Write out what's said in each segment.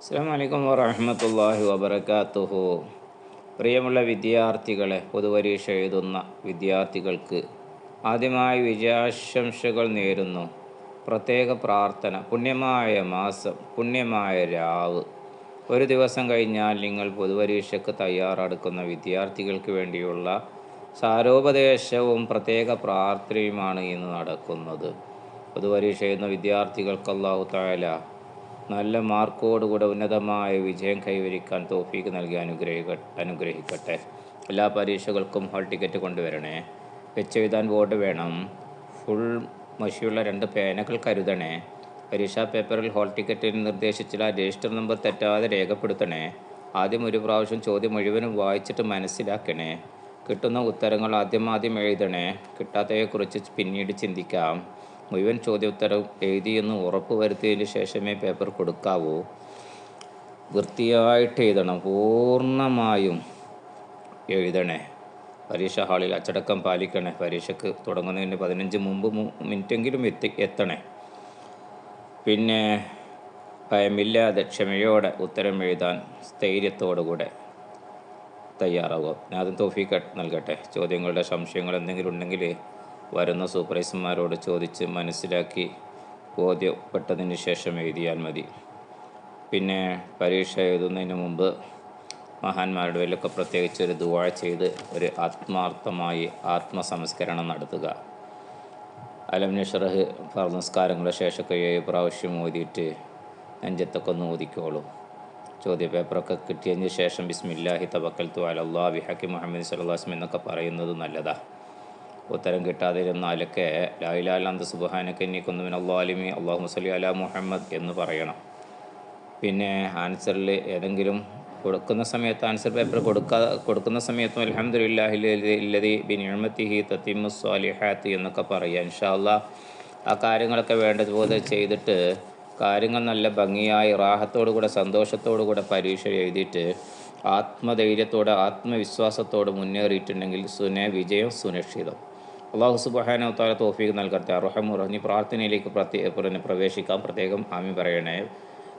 അസ്സാം വാഹമത്തല്ലാഹി വബർക്കാത്തുഹു പ്രിയമുള്ള വിദ്യാർത്ഥികളെ പൊതുപരീക്ഷ എഴുതുന്ന വിദ്യാർത്ഥികൾക്ക് ആദ്യമായി വിജയാശംസകൾ നേരുന്നു. പ്രത്യേക പ്രാർത്ഥന പുണ്യമായ മാസം പുണ്യമായ രാവ്. ഒരു ദിവസം കഴിഞ്ഞാൽ നിങ്ങൾ പൊതുപരീക്ഷയ്ക്ക് തയ്യാറെടുക്കുന്ന വിദ്യാർത്ഥികൾക്ക് വേണ്ടിയുള്ള സാരോപദേശവും പ്രത്യേക പ്രാർത്ഥനയുമാണ് ഇന്ന് നടക്കുന്നത്. പൊതുപരീക്ഷ എഴുതുന്ന വിദ്യാർത്ഥികൾക്ക് അള്ളാഹു നല്ല മാർക്കോടുകൂടെ ഉന്നതമായ വിജയം കൈവരിക്കാൻ തോഫീക്ക് നൽകി അനുഗ്രഹിക്ക അനുഗ്രഹിക്കട്ടെ. എല്ലാ പരീക്ഷകൾക്കും ഹോൾ ടിക്കറ്റ് കൊണ്ടുവരണേ. വെച്ചെഴുതാൻ ബോർഡ് വേണം. ഫുൾ മഷിയുള്ള രണ്ട് പേനകൾ കരുതണേ. പരീക്ഷാ പേപ്പറിൽ ഹോൾ ടിക്കറ്റിന് നിർദ്ദേശിച്ചില്ല രജിസ്റ്റർ നമ്പർ തെറ്റാതെ രേഖപ്പെടുത്തണേ. ആദ്യം ഒരു പ്രാവശ്യം ചോദ്യം മുഴുവനും വായിച്ചിട്ട് മനസ്സിലാക്കണേ. കിട്ടുന്ന ഉത്തരങ്ങൾ ആദ്യം ആദ്യം എഴുതണേ. കിട്ടാത്തവയെക്കുറിച്ച് പിന്നീട് ചിന്തിക്കാം. മുഴുവൻ ചോദ്യോത്തരവും എഴുതിയെന്ന് ഉറപ്പ് വരുത്തിയതിന് ശേഷമേ പേപ്പർ കൊടുക്കാവൂ. വൃത്തിയായിട്ട് എഴുതണം. പൂർണമായും എഴുതണേ. പരീക്ഷ ഹാളിൽ അച്ചടക്കം പാലിക്കണേ. പരീക്ഷയ്ക്ക് തുടങ്ങുന്നതിന് പതിനഞ്ച് മുമ്പ് മിനിറ്റെങ്കിലും എത്തി എത്തണേ. പിന്നെ ഭയമില്ലാതെ ക്ഷമയോടെ ഉത്തരം എഴുതാൻ സ്ഥൈര്യത്തോടുകൂടെ തയ്യാറാവുക. അതും തോഫീക്ക് നൽകട്ടെ. ചോദ്യങ്ങളുടെ സംശയങ്ങൾ എന്തെങ്കിലും ഉണ്ടെങ്കിൽ വരുന്ന സൂപ്പർവൈസർമാരോട് ചോദിച്ച് മനസ്സിലാക്കി ബോധ്യപ്പെട്ടതിന് ശേഷം എഴുതിയാൽ മതി. പിന്നെ പരീക്ഷ എഴുതുന്നതിന് മുമ്പ് മഹാന്മാരുടെ വലിയൊക്കെ പ്രത്യേകിച്ച് ഒരു ദുവാ ചെയ്ത് ഒരു ആത്മാർത്ഥമായി ആത്മസംസ്കരണം നടത്തുക. അലം നിഷറഹ് നമസ്കാരങ്ങളുടെ ശേഷമൊക്കെ ഏഴ് പ്രാവശ്യം ഓതിയിട്ട് നെഞ്ചത്തൊക്കെ ഒന്ന് ഓതിക്കോളൂ ചോദ്യ പേപ്പറൊക്കെ കിട്ടിയതിന് ശേഷം ബിസ്മില്ലാഹി തബക്കൽ തു അലല്ലാ ഹക്കി മുഹമ്മദ് സല്ലാസ്മ എന്നൊക്കെ പറയുന്നത് നല്ലതാണ് ഉത്തരം കിട്ടാതിരുന്നാലൊക്കെ ലായിലാലാന്ത സുബഹാനക്ക് നീക്കൊന്നുവിൻ അള്ളാലിമി അള്ളാഹു മുസലി അല മുഹമ്മദ് എന്ന് പറയണം. പിന്നെ ആൻസറിൽ ഏതെങ്കിലും കൊടുക്കുന്ന സമയത്ത് ആൻസർ പേപ്പർ കൊടുക്കാ കൊടുക്കുന്ന സമയത്തും അലഹമുല്ലാഹില്ലതി ഹി തത്തിമു സ്വാലിഹാത്ത് എന്നൊക്കെ പറയുക ഇൻഷാല്ല ആ കാര്യങ്ങളൊക്കെ വേണ്ടതുപോലെ ചെയ്തിട്ട് കാര്യങ്ങൾ നല്ല ഭംഗിയായി റാഹത്തോടു കൂടെ സന്തോഷത്തോടു കൂടെ പരീക്ഷ എഴുതിയിട്ട് ആത്മധൈര്യത്തോടെ ആത്മവിശ്വാസത്തോടെ മുന്നേറിയിട്ടുണ്ടെങ്കിൽ സുനേ വിജയം സുരക്ഷിതം. അള്ളാഹു സുബാന താല തോഫീക്ക് നൽകട്ടെ. അറുഹമുറഞ്ഞ് പ്രാർത്ഥനയിലേക്ക് പ്രത്യേക പ്രവേശിക്കാം. പ്രത്യേകം ആമി പറയണേ.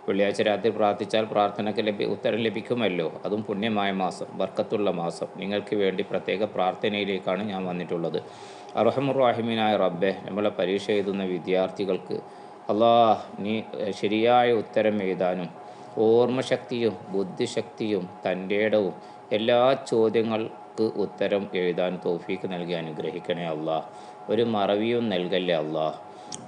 വെള്ളിയാഴ്ച രാത്രി പ്രാർത്ഥിച്ചാൽ പ്രാർത്ഥനയ്ക്ക് ലഭ്യ ഉത്തരം ലഭിക്കുമല്ലോ. അതും പുണ്യമായ മാസം വർക്കത്തുള്ള മാസം. നിങ്ങൾക്ക് വേണ്ടി പ്രത്യേക പ്രാർത്ഥനയിലേക്കാണ് ഞാൻ വന്നിട്ടുള്ളത്. അറുഹമുറാഹിമീനായ റബ്ബെ നമ്മളെ പരീക്ഷ എഴുതുന്ന വിദ്യാർത്ഥികൾക്ക് അള്ളാഹ് നീ ശരിയായ ഉത്തരം എഴുതാനും ഓർമ്മശക്തിയും ബുദ്ധിശക്തിയും തന്റെ എല്ലാ ചോദ്യങ്ങൾ നമുക്ക് ഉത്തരം എഴുതാൻ തോഫീക്ക് നൽകി അനുഗ്രഹിക്കണേ അള്ളാഹ്. ഒരു മറവിയും നൽകല്ലേ അള്ളാഹ്.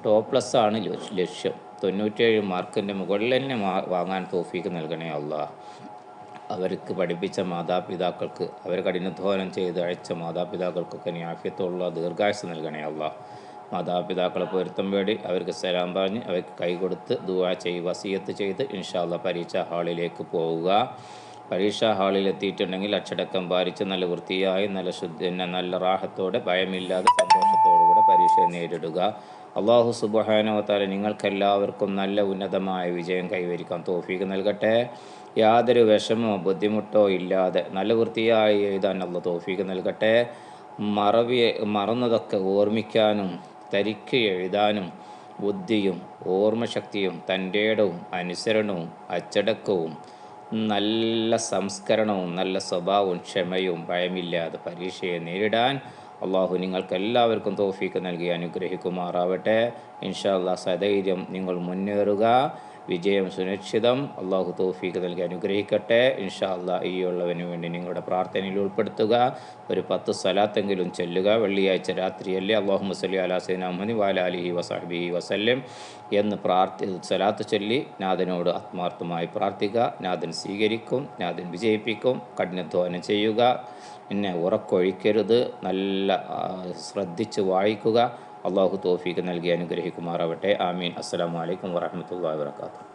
ടോപ്പ് പ്ലസ് ആണ് ലക്ഷ്യം. തൊണ്ണൂറ്റേഴ് മാർക്കിന്റെ മുകളിൽ തന്നെ വാങ്ങാൻ തോഫീക്ക് നൽകണേ അള്ളാഹ്. അവർക്ക് പഠിപ്പിച്ച മാതാപിതാക്കൾക്ക് അവർ കഠിനധ്വാനം ചെയ്ത് അയച്ച മാതാപിതാക്കൾക്കൊക്കെ ആഫ്യത്തുള്ള ദീർഘായുസ് നൽകണേ അള്ളാഹ്. മാതാപിതാക്കളെ പൊരുത്തം വേണ്ടി അവർക്ക് സലാം പറഞ്ഞ് അവർക്ക് കൈ കൊടുത്ത് ദുവാ ചെയ്ത് വസീയത്ത് ചെയ്ത് ഇൻഷാല്ല പരീക്ഷ ഹാളിലേക്ക് പോവുക. പരീക്ഷാ ഹാളിൽ എത്തിയിട്ടുണ്ടെങ്കിൽ അച്ചടക്കം പാലിച്ച് നല്ല വൃത്തിയായി നല്ല ശുദ്ധ നല്ല റാഹത്തോടെ ഭയമില്ലാതെ സന്തോഷത്തോടുകൂടെ പരീക്ഷ നേരിടുക. അള്ളാഹു സുബഹാനുവത്താല നിങ്ങൾക്കെല്ലാവർക്കും നല്ല ഉന്നതമായ വിജയം കൈവരിക്കാൻ തോഫീക്ക് നൽകട്ടെ. യാതൊരു വിഷമോ ബുദ്ധിമുട്ടോ ഇല്ലാതെ നല്ല വൃത്തിയായി എഴുതാൻ അള്ള തോഫീക്ക് നൽകട്ടെ. മറവി മറന്നതൊക്കെ ഓർമ്മിക്കാനും തരിക്ക് എഴുതാനും ബുദ്ധിയും ഓർമ്മശക്തിയും തന്റെ ഇടവും അനുസരണവും അച്ചടക്കവും നല്ല സംസ്കരണവും നല്ല സ്വഭാവവും ക്ഷമയും ഭയമില്ലാതെ പരീക്ഷയെ നേരിടാൻ അള്ളാഹു നിങ്ങൾക്ക് എല്ലാവർക്കും തോഫീക്ക് നൽകി അനുഗ്രഹിക്കുമാറാവട്ടെ. ഇൻഷാ അള്ളാഹ് സധൈര്യം നിങ്ങൾ മുന്നേറുക. വിജയം സുരക്ഷിതം അള്ളാഹു തോഫീക്ക് നൽകി അനുഗ്രഹിക്കട്ടെ. ഇൻഷാ അല്ലാ ഈ ഉള്ളവന് വേണ്ടി നിങ്ങളുടെ പ്രാർത്ഥനയിൽ ഉൾപ്പെടുത്തുക. ഒരു പത്ത് സ്ഥലത്തെങ്കിലും ചെല്ലുക. വെള്ളിയാഴ്ച രാത്രിയല്ലേ അള്ളാഹു മുസ്ലി അലാ സൈന അഹമ്മദി വാലാലിഹി വസാഹബി വസല്ലം എന്ന് പ്രാർത്ഥി സ്വലാത്ത് ചൊല്ലി നാഥനോട് ആത്മാർത്ഥമായി പ്രാർത്ഥിക്കുക. നാഥൻ സ്വീകരിക്കും നാഥൻ വിജയിപ്പിക്കും. കഠിനധ്വാനം ചെയ്യുക. എന്നെ ഉറക്കൊഴിക്കരുത്. നല്ല ശ്രദ്ധിച്ച് വായിക്കുക. അള്ളാഹു തോഫീക്ക് നൽകി അനുഗ്രഹിക്കുമാറാവട്ടെ. ആമീൻ. അസ്സാം വലൈക്കും വാഹമത്തല്ലാ വാത്തു